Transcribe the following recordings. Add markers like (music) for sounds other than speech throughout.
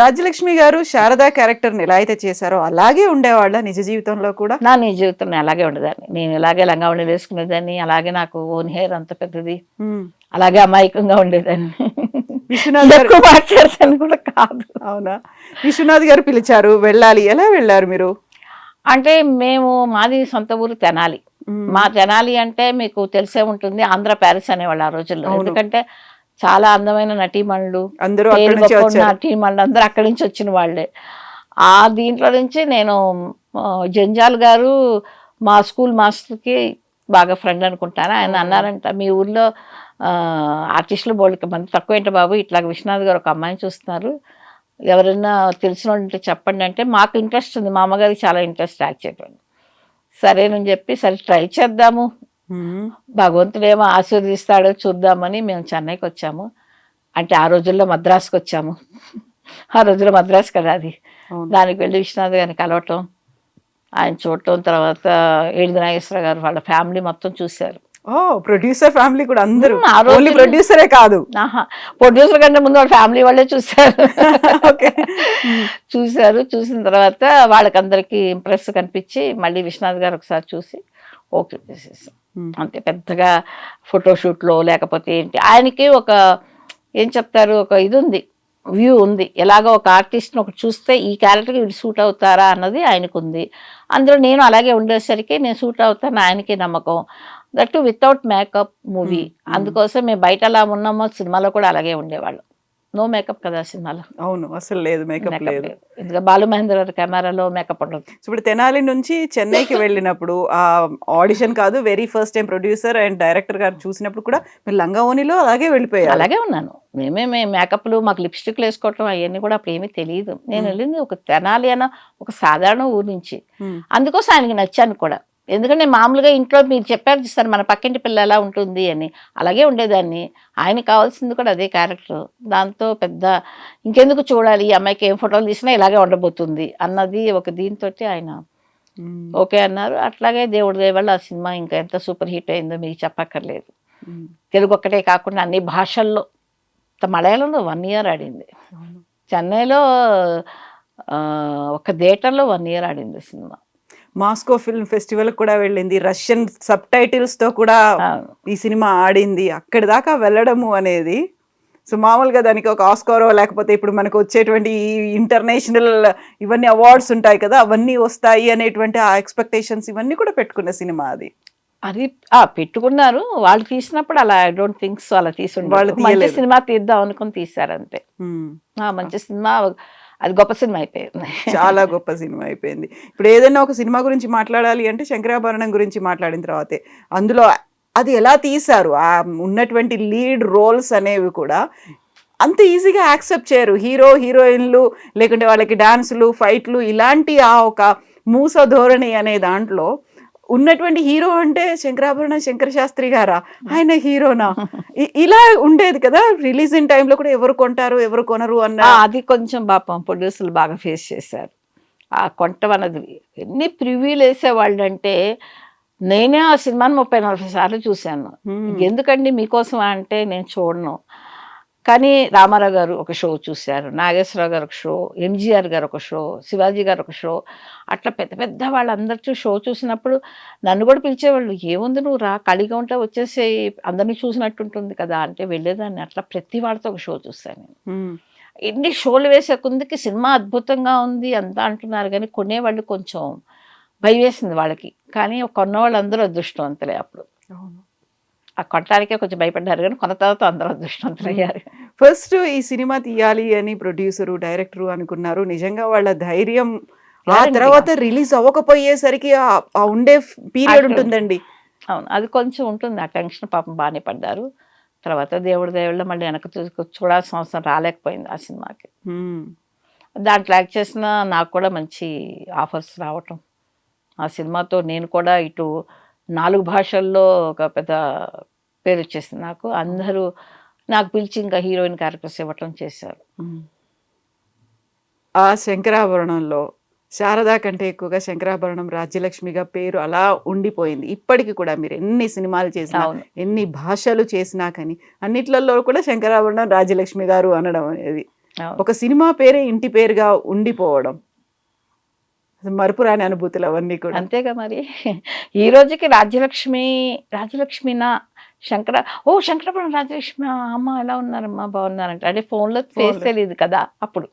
రాజ్యలక్ష్మి గారు శారదా క్యారెక్టర్ని ఎలా అయితే చేశారో అలాగే ఉండేవాళ్ళ నిజ జీవితంలో కూడా? నా నీ జీవితంలో అలాగే ఉండేదాన్ని. నేను ఇలాగే లంగావళి వేసుకునేదాన్ని అలాగే నాకు ఓన్ హెయిర్ అంత పెద్దది. అలాగే అమాయకంగా ఉండేదాన్ని. విశ్వనాథ్ మాట్లాడతాను కూడా కాదు. అవునా? విశ్వనాథ్ గారు పిలిచారు వెళ్ళాలి. ఎలా వెళ్ళారు మీరు? అంటే మేము మాది సొంత ఊరు తెనాలి. మా తెనాలి అంటే మీకు తెలిసే ఉంటుంది ఆంధ్ర ప్యారిస్ అనేవాళ్ళు ఆ రోజుల్లో. ఎందుకంటే చాలా అందమైన నటీమణులు అందరూ నటీమణులు అందరూ అక్కడి నుంచి వచ్చిన వాళ్ళే. ఆ దీంట్లో నుంచి నేను జంజాల్ గారు మా స్కూల్ మాస్టర్కి బాగా ఫ్రెండ్ అనుకుంటాను. ఆయన అన్నారంట మీ ఊర్లో ఆర్టిస్టులు బోళ్ళకి మంది తక్కువ ఏంటి బాబు? ఇట్లా విశ్వనాథ్ గారు ఒక అమ్మాయిని చూస్తున్నారు. ఎవరైనా తెలిసిన వాళ్ళు చెప్పండి అంటే మాకు ఇంట్రెస్ట్ ఉంది. మా అమ్మగారికి చాలా ఇంట్రెస్ట్ యాక్ట్ చేయడం సరేనని చెప్పి సరే ట్రై చేద్దాము. భగవంతుడు ఏమో ఆశీర్వదిస్తాడో చూద్దామని మేము చెన్నైకి వచ్చాము. అంటే ఆ రోజుల్లో మద్రాసుకి వచ్చాము. (laughs) ఆ రోజుల్లో మద్రాసు కదా అది. దానికి వెళ్ళి విశ్వనాథ్ గారిని కలవటం ఆయన చూడటం తర్వాత ఏడు నాగేశ్వర గారు వాళ్ళ ఫ్యామిలీ మొత్తం చూశారు. ఓ ప్రొడ్యూసర్ ఫ్యామిలీ కూడా అందరూ. ఓన్లీ ప్రొడ్యూసరే కాదు. ఆహా ప్రొడ్యూసర్ కంటే ముందు వాళ్ళ ఫ్యామిలీ వాళ్ళే చూశారు. (laughs) ఓకే. చూశారు. చూసిన తర్వాత వాళ్ళకందరికీ ఇంప్రెస్ కనిపించి మళ్ళీ విశ్వనాథ్ గారు ఒకసారి చూసి ఓకే చేసేసాం. అంతే పెద్దగా ఫోటోషూట్లో లేకపోతే ఏంటి ఆయనకి ఒక ఏం చెప్తారు ఒక ఇది ఉంది వ్యూ ఉంది. ఎలాగో ఒక ఆర్టిస్ట్ని ఒకటి చూస్తే ఈ క్యారెక్టర్కి వీళ్ళు సూట్ అవుతారా అన్నది ఆయనకు ఉంది. అందులో నేను అలాగే ఉండేసరికి నేను సూట్ అవుతాను ఆయనకి నమ్మకం. That without makeup movie. అందుకోసం మేము బయట అలా ఉన్నామో సినిమాలో కూడా అలాగే ఉండేవాళ్ళం. నో మేకప్ కదా సినిమాలో. అవును అసలు లేదు మేకప్ లేదు. ఎందుకంటే బాలు మహేంద్ర కెమెరాలో మేకప్ ఉండదు. ఇప్పుడు తెనాలి నుంచి చెన్నైకి వెళ్ళినప్పుడు ఆ ఆడిషన్ కాదు very first time producer and director గారు చూసినప్పుడు కూడా మీరు లంగా ఓనిలో అలాగే వెళ్ళిపోయారు. అలాగే ఉన్నాను. మేమే మే మేకప్లు మాకు లిప్స్టిక్లు వేసుకోవటం అవన్నీ కూడా అప్పుడు ఏమీ తెలియదు. నేను. వెళ్ళింది ఒక తెనాలి అన్న ఒక సాధారణ ఊరు నుంచి. అందుకోసం ఆయనకి నచ్చాను కూడా. ఎందుకంటే మామూలుగా ఇంట్లో మీరు చెప్పారు చూస్తారు మన పక్కింటి పిల్ల ఎలా ఉంటుంది అని. అలాగే ఉండేదాన్ని. ఆయనకి కావాల్సింది కూడా అదే క్యారెక్టర్. దాంతో పెద్ద ఇంకెందుకు చూడాలి ఈ అమ్మాయికి ఏం ఫోటోలు తీసినా ఇలాగే ఉండబోతుంది అన్నది ఒక దీంతో ఆయన. ఓకే అన్నారు. అట్లాగే దేవుడి వల్ల ఆ సినిమా ఇంకా ఎంత సూపర్ హిట్ అయిందో మీకు చెప్పక్కర్లేదు. తెలుగు ఒక్కటే కాకుండా అన్ని భాషల్లో మలయాళంలో వన్ ఇయర్ ఆడింది. చెన్నైలో ఒక థియేటర్లో వన్ ఇయర్ ఆడింది సినిమా. మాస్కో ఫిల్మ్ ఫెస్టివల్ కూడా వెళ్ళింది. రష్యన్ సబ్ టైటిల్స్తో కూడా ఈ సినిమా ఆడింది. అక్కడి దాకా వెళ్ళడము అనేది సో మామూలుగా దానికి ఒక ఆస్కారో లేకపోతే ఇప్పుడు మనకు వచ్చేటువంటి ఈ ఇంటర్నేషనల్ ఇవన్నీ అవార్డ్స్ ఉంటాయి కదా అవన్నీ వస్తాయి అనేటువంటి ఆ ఎక్స్పెక్టేషన్స్ ఇవన్నీ కూడా పెట్టుకున్న సినిమా అది. అది ఆ, పెట్టుకున్నారు. వాళ్ళు తీసినప్పుడు అలా ఐ డోంట్ థింక్ సో అలా తీసి వాళ్ళు మంచి. సినిమా తీద్దాం అనుకుని తీశారు అంతే. మంచి సినిమా అది గొప్ప సినిమా అయిపోయింది. చాలా గొప్ప సినిమా అయిపోయింది. ఇప్పుడు ఏదైనా ఒక సినిమా గురించి మాట్లాడాలి అంటే శంకరాభరణం గురించి మాట్లాడిన తర్వాతే. అందులో అది ఎలా తీశారు? ఆ ఉన్నటువంటి లీడ్ రోల్స్ అనేవి కూడా అంత ఈజీగా యాక్సెప్ట్ చేయరు. హీరో హీరోయిన్లు లేకుంటే వాళ్ళకి డాన్సులు ఫైట్లు ఇలాంటి ఆ ఒక మూస ధోరణి అనే దాంట్లో ఉన్నటువంటి హీరో అంటే శంకరాభరణం శంకర శాస్త్రి గారా? (laughs) ఆయన హీరోనా? ఇలా ఉండేది కదా? రిలీజ్ ఇన్ టైంలో కూడా ఎవరు కొంటారు ఎవరు కొనరు అన్న అది కొంచెం పాపం ప్రొడ్యూసర్లు బాగా ఫేస్ చేశారు. ఆ కొంటం అన్నది ఎన్ని ప్రివ్యూలు వేసేవాళ్ళు అంటే నేనే ఆ సినిమాని ముప్పై నలభై సార్లు చూశాను. ఎందుకండి మీకోసం అంటే నేను చూడను. కానీ రామారావు గారు ఒక షో చూశారు నాగేశ్వరరావు గారు ఒక షో ఎంజీఆర్ గారు ఒక షో శివాజీ గారు ఒక షో అట్లా పెద్ద పెద్ద వాళ్ళందరితో షో చూసినప్పుడు నన్ను కూడా పిలిచేవాళ్ళు ఏముంది నువ్వు రా ఖాళీగా ఉంటే వచ్చేసి అందరినీ చూసినట్టు ఉంటుంది కదా అంటే వెళ్ళేదాన్ని. అట్లా ప్రతి వాళ్ళతో ఒక షో నేను. ఉమ్. ఎన్ని షోలు వేసే కొందికి సినిమా అద్భుతంగా ఉంది అంతా అంటున్నారు కానీ కొనేవాళ్ళు కొంచెం భయం వేసింది వాళ్ళకి. కానీ కొన్న వాళ్ళందరూ అదృష్టవంతులే అప్పుడు. అవును. ఆ కొనటానికే కొంచెం భయపడ్డారు కానీ కొన్న తర్వాత అందరూ అదృష్టవంతులయ్యారు. ఫస్ట్ ఈ సినిమా తీయాలి అని ప్రొడ్యూసరు డైరెక్టరు అనుకున్నారు. నిజంగా వాళ్ళ ధైర్యం ఆ. తర్వాత రిలీజ్ అవ్వకపోయేసరికి ఆ- ఉండే పీరియడ్ ఉంటుందండి. అవును అది కొంచెం ఉంటుంది. ఆ టెన్షన్ పాపం బాగానే పడ్డారు. తర్వాత దేవుడి దేవుళ్ళ మళ్ళీ వెనక చూసుకు చూడాల్సిన అవసరం రాలేకపోయింది ఆ సినిమాకి. దాంట్లో యాక్ట్ చేసిన నాకు కూడా మంచి ఆఫర్స్ రావటం. ఆ సినిమాతో నేను కూడా ఇటు నాలుగు భాషల్లో ఒక పెద్ద పేరు వచ్చేసింది నాకు. అందరూ నాకు పిలిచి ఇంకా హీరోయిన్ క్యారెక్టర్స్ ఇవ్వటం చేశారు. ఆ శంకరాభరణంలో శారదా కంటే ఎక్కువగా శంకరాభరణం రాజ్యలక్ష్మిగా పేరు అలా ఉండిపోయింది. ఇప్పటికి కూడా మీరు ఎన్ని సినిమాలు చేసినా ఎన్ని భాషలు చేసినా కానీ అన్నిట్లలో కూడా శంకరాభరణం రాజ్యలక్ష్మి గారు అనడం అనేది. ఒక సినిమా పేరే ఇంటి పేరుగా ఉండిపోవడం. మరుపురాని అనుభూతులు అవన్నీ కూడా. అంతేగా మరి. ఈ రోజుకి రాజ్యలక్ష్మి రాజ్యలక్ష్మినా శంకర ఓ శంకరపురం రాజ్యలక్ష్మి ఆ, అమ్మ ఎలా ఉన్నారమ్మా? బాగున్నారంట. అంటే ఫోన్లో ఫేస్. తెలియదు కదా అప్పుడు.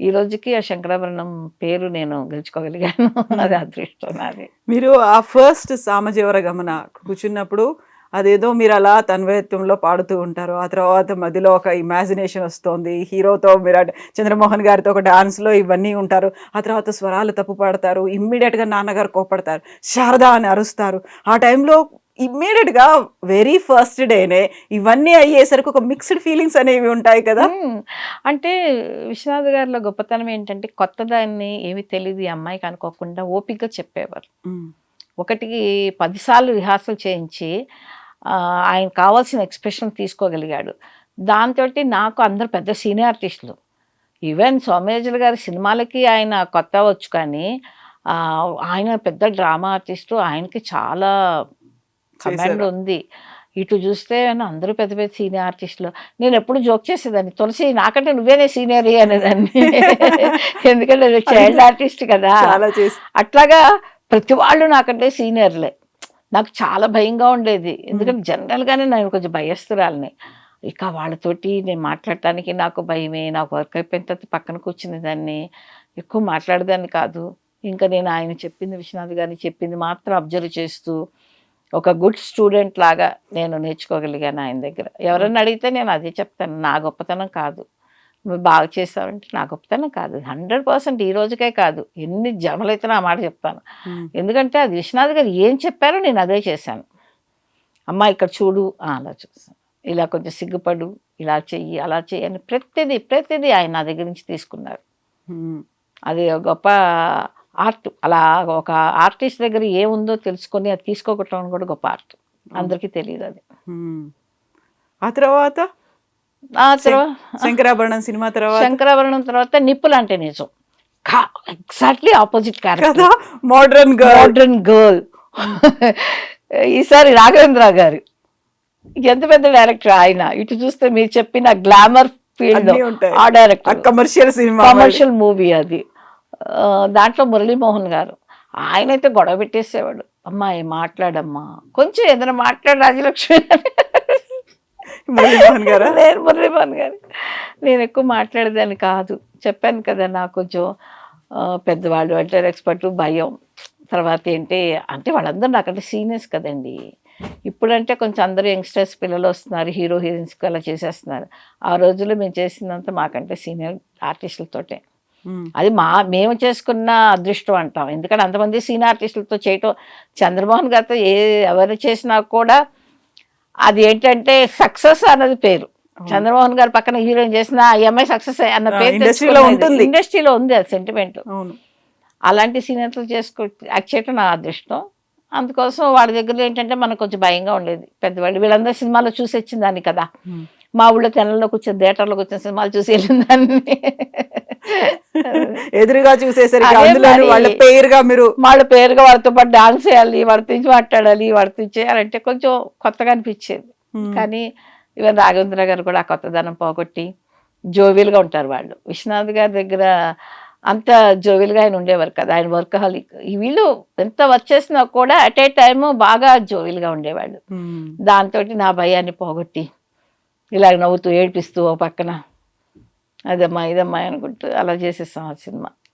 ఈ రోజుకి ఆ శంకరాభరణం పేరు నేను గెలుచుకోగలిగాను. అది అదృష్టం నాది. మీరు ఆ ఫస్ట్ సామజీవర గమన కూర్చున్నప్పుడు అదేదో మీరు అలా తన్వయత్వంలో పాడుతూ ఉంటారు. ఆ తర్వాత మధ్యలో ఒక ఇమాజినేషన్ వస్తుంది. హీరోతో మీరు చంద్రమోహన్ గారితో ఒక డాన్స్లో ఇవన్నీ ఉంటారు. ఆ తర్వాత స్వరాలు తప్పు పాడతారు ఇమ్మీడియట్గా నాన్నగారు కోపడతారు. శారదా అని అరుస్తారు. ఆ టైంలో ఇమ్మీడియట్గా వెరీ ఫస్ట్ డేనే ఇవన్నీ అయ్యేసరికి ఒక మిక్స్డ్ ఫీలింగ్స్ అనేవి ఉంటాయి కదా. అంటే విశ్వనాథ్ గారిలో గొప్పతనం ఏంటంటే కొత్త దాన్ని ఏమి తెలియదు ఈ అమ్మాయికి అనుకోకుండా ఓపికగా చెప్పేవారు. ఒకటికి పదిసార్లు రిహార్సల్ చేయించి ఆయన కావాల్సిన ఎక్స్ప్రెషన్ తీసుకోగలిగాడు. దాంతో నాకు అందరు పెద్ద సీనియర్ ఆర్టిస్టులు. ఈవెన్ సోమయాజులు గారి సినిమాలకి ఆయన కొత్త వచ్చు కానీ ఆయన పెద్ద డ్రామా ఆర్టిస్టు ఆయనకి చాలా కమాండ్. ఉంది ఇటు చూస్తే అందరూ పెద్ద పెద్ద సీనియర్ ఆర్టిస్టులు. నేను ఎప్పుడు జోక్ చేసేదాన్ని తులసి నాకంటే నువ్వేనే సీనియర్ అనేదాన్ని. (laughs) ఎందుకంటే చైల్డ్ ఆర్టిస్ట్ కదా. అట్లాగా ప్రతి వాళ్ళు నాకంటే సీనియర్లే. నాకు చాలా భయంగా ఉండేది. ఎందుకంటే జనరల్గానే నేను కొంచెం భయస్తురాలని. ఇక వాళ్ళతోటి నేను మాట్లాడటానికి నాకు భయమే నాకు వర్క్ అయిపోయిన తర్వాత పక్కన కూర్చునే దాన్ని ఎక్కువ మాట్లాడేదాన్ని కాదు. ఇంకా నేను ఆయన చెప్పింది విశ్వనాథ్ గారిని చెప్పింది మాత్రం అబ్జర్వ్ చేస్తూ ఒక గుడ్ స్టూడెంట్ లాగా నేను నేర్చుకోగలిగాను ఆయన దగ్గర. ఎవరన్నా అడిగితే నేను అదే చెప్తాను. నా గొప్పతనం కాదు. నువ్వు బాగా చేస్తావంటే నా గొప్పతనం కాదు. హండ్రెడ్ పర్సెంట్ ఈ రోజుకే కాదు. ఎన్ని జన్మలైతే నా మాట చెప్తాను. ఎందుకంటే అది విశ్వనాథ్ గారు ఏం చెప్పారో నేను అదే చేశాను. అమ్మ ఇక్కడ చూడు అలా చూస్తాను ఇలా కొంచెం సిగ్గుపడు ఇలా చెయ్యి అలా చెయ్యి అని ప్రతిదీ ప్రతిదీ ఆయన నా దగ్గర నుంచి తీసుకున్నారు. అది గొప్ప ఆర్ట్ అలా ఒక ఆర్టిస్ట్ దగ్గర ఏముందో తెలుసుకొని అది తీసుకోగటం కూడా గొప్ప ఆర్ట్. అందరికీ తెలియదు అది. ఆ తర్వాత? ఆ తర్వాత శంకరాభరణం సినిమా తర్వాత? శంకరాభరణం తర్వాత నిప్పులు అంటే నిజం. Exactly opposite character. కదా మోడర్న్ గర్ల్. Modern girl. ఈసారి రాఘవేంద్ర గారు. ఎంత పెద్ద డైరెక్టర్ ఆయన. ఇటు చూస్తే మీరు చెప్పిన గ్లామర్ ఫీల్డ్. ఆ director. Commercial cinema commercial movie అది. దాంట్లో మురళీమోహన్ గారు. ఆయనైతే గొడవ పెట్టేసేవాడు. అమ్మా ఏం మాట్లాడమ్మా? కొంచెం ఏదైనా మాట్లాడు రాజలక్ష్మి మురళీమోహన్ గారా? నేను మురళీమోహన్ గారు. నేను ఎక్కువ మాట్లాడేదాన్ని కాదు. చెప్పాను కదా నాకు కొంచెం పెద్దవాళ్ళు అంటే ఎక్స్పర్ట్ భయం. తర్వాత ఏంటి అంటే వాళ్ళందరూ నాకంటే సీనియర్స్ కదండి. ఇప్పుడంటే కొంచెం అందరూ యంగ్స్టర్స్ పిల్లలు వస్తున్నారు హీరో హీరోయిన్స్కి అలా చేసేస్తున్నారు. ఆ రోజుల్లో మేము చేసినంత మాకంటే సీనియర్ ఆర్టిస్టులతోటే. అది మా మేము చేసుకున్న అదృష్టం అంటాం. ఎందుకంటే అంతమంది సీనియర్ ఆర్టిస్టులతో చేయటం చంద్రమోహన్ గారితో ఏ ఎవరు చేసినా కూడా అది ఏంటంటే సక్సెస్ అన్నది పేరు. చంద్రమోహన్ గారు పక్కన హీరోయిన్ చేసిన ఈ అమ్మాయి సక్సెస్ అన్న పేరు ఇండస్ట్రీలో ఉంటుంది. ఇండస్ట్రీలో ఉంది అది సెంటిమెంట్ అలాంటి సీనియర్లు చేసుకో యాక్ట్ చేయటం నా అదృష్టం. అందుకోసం వాళ్ళ దగ్గర ఏంటంటే మనకు కొంచెం భయంగా ఉండేది. పెద్దవాళ్ళు వీళ్ళందరూ సినిమాలో చూసి వచ్చిందాన్ని కదా. మా ఊళ్ళో తెనల్లో కూర్చొని థియేటర్లో కూర్చొని సినిమాలు చూసి వెళ్ళిందాన్ని (laughs) ఎదురుగా చూసేసరికి అదే అందులో మరి. వాళ్ళ పేరుగా మీరు వాళ్ళ పేరుగా వాళ్ళతో పాటు డాన్స్ చేయాలి వాళ్ళతో నుంచి మాట్లాడాలి వాళ్ళతో నుంచి చేయాలంటే కొంచెం కొత్తగా అనిపించేది. కానీ ఈవెన్ రాఘవేంద్ర గారు కూడా ఆ కొత్తదనం పోగొట్టి జోవియల్గా ఉంటారు వాళ్ళు. విశ్వనాథ్ గారి దగ్గర అంత జోవియల్గా ఆయన ఉండేవారు కదా. ఆయన వర్కహాలిక్. వీళ్ళు ఎంత వర్క్ చేసినా కూడా అట్ ఏ టైమ్ బాగా జోవియల్గా ఉండేవాళ్ళు. దాంతో నా భయాన్ని పోగొట్టి ఇలా నవ్వుతూ ఏడిపిస్తూ ఓ పక్కన అదమ్మా ఇదమ్మా అనుకుంటూ అలా చేసేస్తాం ఆ సినిమా.